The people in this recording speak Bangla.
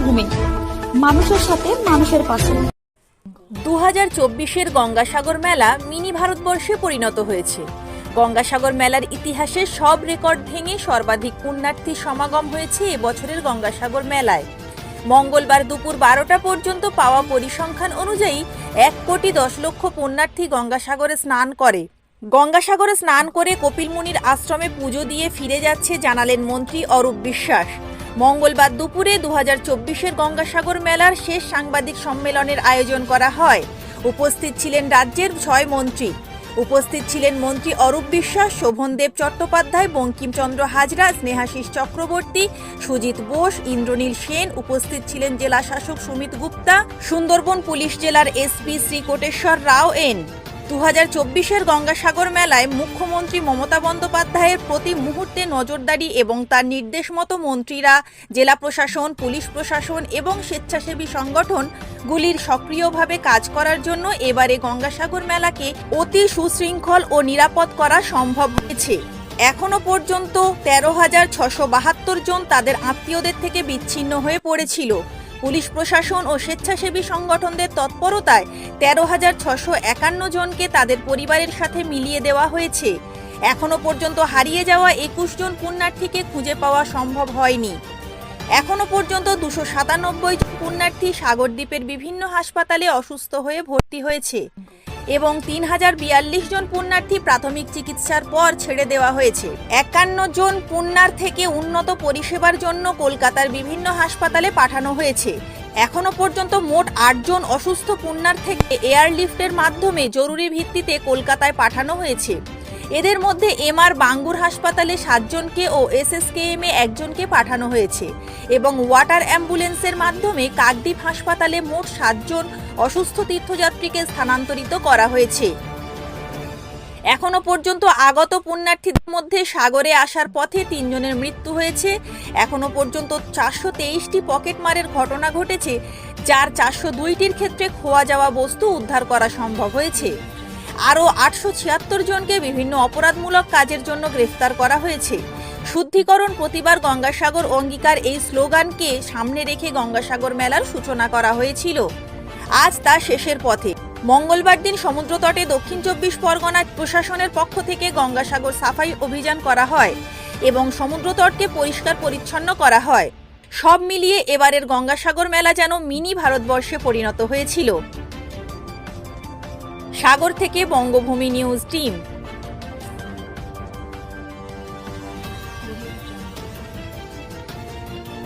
বঙ্গভূমি মানুষের সাথে মানুষের পাশে। দু হাজার চব্বিশের গঙ্গাসাগর মেলা মিনি ভারতবর্ষে পরিণত হয়েছে। গঙ্গাসাগর মেলার ইতিহাসে সব রেকর্ড ভেঙে সর্বাধিক পুণ্যার্থী সমাগম হয়েছে এবছরের গঙ্গাসাগর মেলায়। মঙ্গলবার দুপুর বারোটা পর্যন্ত পাওয়া পরিসংখ্যান অনুযায়ী এক কোটি দশ লক্ষ পুণ্যার্থী গঙ্গাসাগরে স্নান করে। গঙ্গাসাগরে স্নান করে কপিল মুনির আশ্রমে পুজো দিয়ে ফিরে যাচ্ছে জানালেন মন্ত্রী অরূপ বিশ্বাস। মঙ্গলবার দুপুরে দু হাজার গঙ্গাসাগর মেলার শেষ সাংবাদিক সম্মেলনের আয়োজন করা হয়। উপস্থিত ছিলেন রাজ্যের ছয় মন্ত্রী। উপস্থিত ছিলেন মন্ত্রী অরূপ বিশ্বাস শোভনদেব চট্টোপাধ্যায়, বঙ্কিমচন্দ্র হাজরা, স্নেহাশিস চক্রবর্তী, সুজিত বোস, ইন্দ্রনীল সেন। উপস্থিত ছিলেন জেলা শাসক সুমিত গুপ্তা, সুন্দরবন পুলিশ জেলার এসপি শ্রী কোটেশ্বর রাও এন। দু হাজার চব্বিশের গঙ্গাসাগর মেলায় মুখ্যমন্ত্রী মমতা বন্দ্যোপাধ্যায়ের প্রতি মুহূর্তে নজরদারি এবং তার নির্দেশ মতো মন্ত্রীরা, জেলা প্রশাসন, পুলিশ প্রশাসন এবং স্বেচ্ছাসেবী সংগঠনগুলির সক্রিয়ভাবে কাজ করার জন্য এবারে গঙ্গাসাগর মেলাকে অতি সুশৃঙ্খল ও নিরাপদ করা সম্ভব হয়েছে। এখনও পর্যন্ত তেরো হাজার ছশো বাহাত্তর জন তাদের আত্মীয়দের থেকে বিচ্ছিন্ন হয়ে পড়েছিল। পুলিশ প্রশাসন ও স্বেচ্ছাসেবী সংগঠনদের তৎপরতায় তেরো হাজার ছশো একান্ন জনকে তাদের পরিবারের সাথে মিলিয়ে দেওয়া হয়েছে। এখনও পর্যন্ত হারিয়ে যাওয়া একুশ জন পুণ্যার্থীকে খুঁজে পাওয়া সম্ভব হয়নি। এখনও পর্যন্ত দুশো সাতানব্বই জন পুণ্যার্থী সাগরদ্বীপের বিভিন্ন হাসপাতালে অসুস্থ হয়ে ভর্তি হয়েছে। এবং তিন হাজার বিয়াল্লিশ জন পুণ্যার্থী প্রাথমিক চিকিৎসার পর ছেড়ে দেওয়া হয়েছে। একান্ন জন পুণ্যার থেকে উন্নত পরিষেবার জন্য কলকাতার বিভিন্ন হাসপাতালে পাঠানো হয়েছে। এখনও পর্যন্ত মোট আটজন অসুস্থ পুণ্যার থেকে এয়ারলিফটের মাধ্যমে জরুরি ভিত্তিতে কলকাতায় পাঠানো হয়েছে। এদের মধ্যে এমআর বাঙ্গুর হাসপাতালে সাতজনকে ও এসএসকেএম এ একজনকে পাঠানো হয়েছে এবং ওয়াটার অ্যাম্বুলেন্সের মাধ্যমে কাকদ্বীপ হাসপাতালে মোট সাতজন অসুস্থ তীর্থযাত্রীকে স্থানান্তরিত করা হয়েছে। এখনও পর্যন্ত আগত পুণ্যার্থীদের মধ্যে সাগরে আসার পথে তিনজনের মৃত্যু হয়েছে। এখনও পর্যন্ত চারশো তেইশটি পকেটমারের ঘটনা ঘটেছে, যার চারশো দুইটির ক্ষেত্রে খোয়া যাওয়া বস্তু উদ্ধার করা সম্ভব হয়েছে। আরও আটশো ছিয়াত্তর জনকে বিভিন্ন অপরাধমূলক কাজের জন্য গ্রেফতার করা হয়েছে। শুদ্ধিকরণ প্রতিবার গঙ্গাসাগর অঙ্গীকার এই স্লোগানকে সামনে রেখে গঙ্গাসাগর মেলার সূচনা করা হয়েছিল। আজ তা শেষের পথে। মঙ্গলবার দিন সমুদ্রতটে দক্ষিণ চব্বিশ পরগনা প্রশাসনের পক্ষ থেকে গঙ্গাসাগর সাফাই অভিযান করা হয় এবং সমুদ্রতটকে পরিষ্কার পরিচ্ছন্ন করা হয়। সব মিলিয়ে এবারের গঙ্গাসাগর মেলা যেন মিনি ভারতবর্ষে পরিণত হয়েছিল। সাগর থেকে বঙ্গভূমি নিউজ টিম।